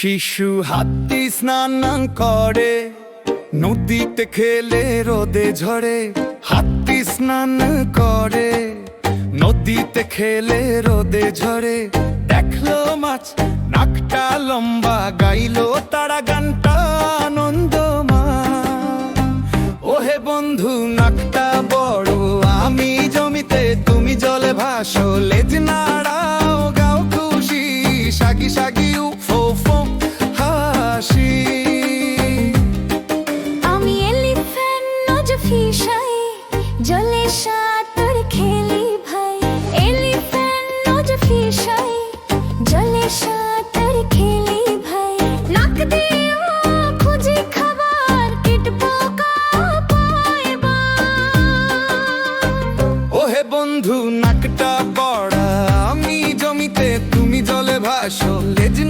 শিশু হাতি স্নান করে, নদীতে খেলে রোদে ঝরে। হাতি স্নান করে, নদীতে খেলে রোদে ঝরে। দেখল মাছ, নাকটা লম্বা, গাইলো তারা গানটা আনন্দ ওহে বন্ধু, নাকটা বড়, আমি জমিতে তুমি জলে ভাসো, লেজ নাড়াও নজ জলে সাঁতার খেলি ভাই। জলে সাঁতার খেলি ভাই। নাক দিয়ে খুঁজি বন্ধু, নাকটা বড়া আমি জমিতে, তুমি জলে ভাসো।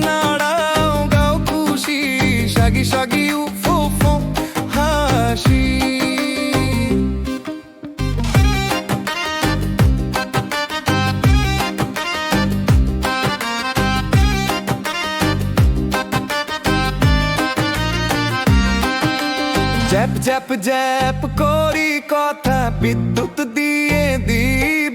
নাড়াও, গাও খুশি, সাগি সাগি জ্যাপ জ্যাপ জ্যাপ করি কথা বিদ্যুৎ দিয়ে দি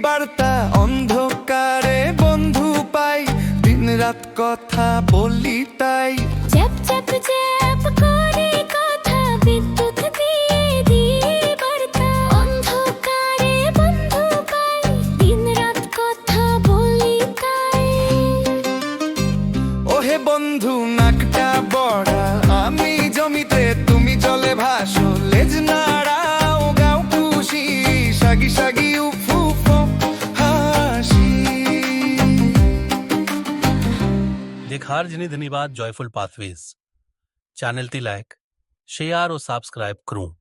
বার্তা অন্ধকারে বন্ধু পাই দিন রাত কথা বলি তাই। চ্যাপ চ্যাপ চ্যাপ করে কথা বিদ্যুৎ দিয়ে দিয়ে বার্তা অন্ধকারে বন্ধু পাই দিন রাত কথা বলি তাই। ওহে বন্ধু নাকটা निखार जिनी धन्यवाद जॉयफुल पाथवेज चैनल ती लाइक शेयर और सब्सक्राइब करूँ।